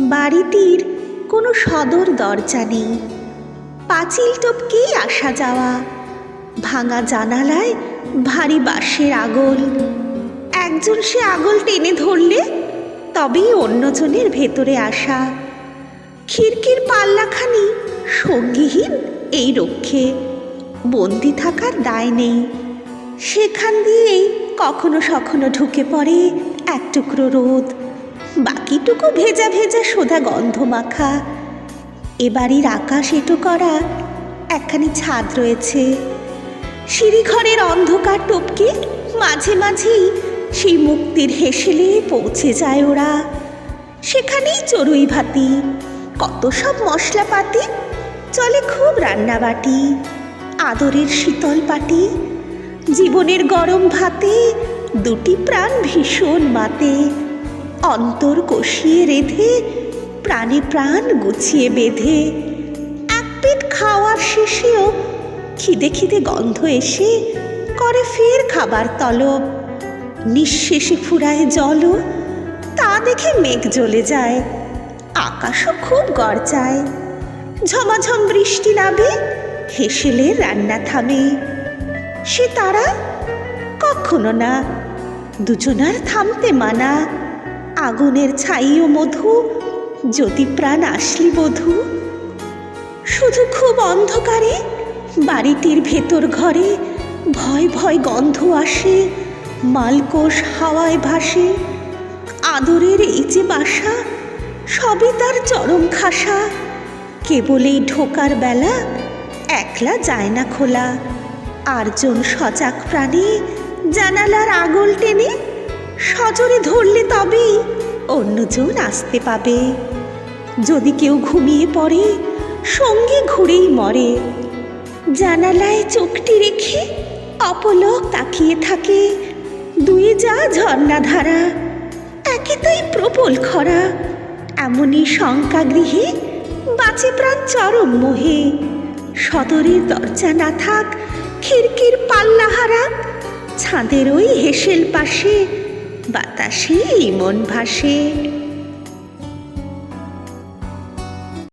বাড়িটির কোনো সদর দরজা নেই। পাঁচিল টপকেই আসা যাওয়া। ভাঙা জানালায় ভারী বাঁশের আগল। একজন সে আগল টেনে ধরলে তবেই অন্যজনের ভেতরে আসা। খিড়কির পাল্লাখানি সঙ্গীহীন এই রক্ষে। বন্দি থাকার দায় নেই। সেখান দিয়েই কখনো সখনো ঢুকে পড়ে এক টুকরো রোদ। বাকিটুকু ভেজা ভেজা সোদা গন্ধ মাখা। এবাড়ির আকাশ এটো করা, একখানি ছাদ রয়েছে। সিঁড়িঘরের অন্ধকার টপকে মাঝে মাঝেই সেই মুক্তির হেসেলে পৌঁছে যায় ওরা। সেখানেই চড়ুই ভাতি, কত সব মশলাপাতি, চলে খুব রান্নাবাটি, আদরের শীতল পাটি, জীবনের গরম ভাতে দুটি প্রাণ ভীষণ মাতে। অন্তর কষিয়ে রেধে, প্রাণে প্রাণ গুছিয়ে বেঁধে, এক পেট খাওয়ার শেষেও খিদে খিদে গন্ধ এসে করে ফের খাবার তলব। নিঃশেষে ফুরায় জলও, তা দেখে মেঘ জ্বলে যায়, আকাশও খুব গরজায়। ঝমাঝম বৃষ্টি নামে হেসেলে রান্না থামে। সে তারা কখনো না, দুজনার থামতে মানা। আগুনের ছাইও মধু? জ্যোতি প্রাণ আসলি বধু? শুধু খুব অন্ধকারে, বাড়িটির ভেতর ঘরে ভয় ভয় গন্ধ আসে, মালকোষ হাওয়ায় ভাসে, আদরের এই যে বাসা, সবই তার চরম খাসা। কেবলেই ঢোকার বেলা একলা যায় না খোলা। আরজন সজাগ প্রাণী জানালার আগল টেনে সজোরে ধরলে তবেই অন্যজন আসতে পাবে। যদি কেউ ঘুমিয়ে পড়ে, সঙ্গে ঘুরেই মরে। জানালায় চোখটি রেখে অপলক তাকিয়ে থাকে দুয়ে যা ঝর্ণাধারা, একে তাই প্রবল খরা। এমনই শঙ্কা গৃহে বাঁচে প্রাণ চরম মোহে। সদরের দরজা না থাক, খিড়কির পাল্লা হারাক ছাদের ওই হেসেল পাশে বাতাসে মন ভাসে।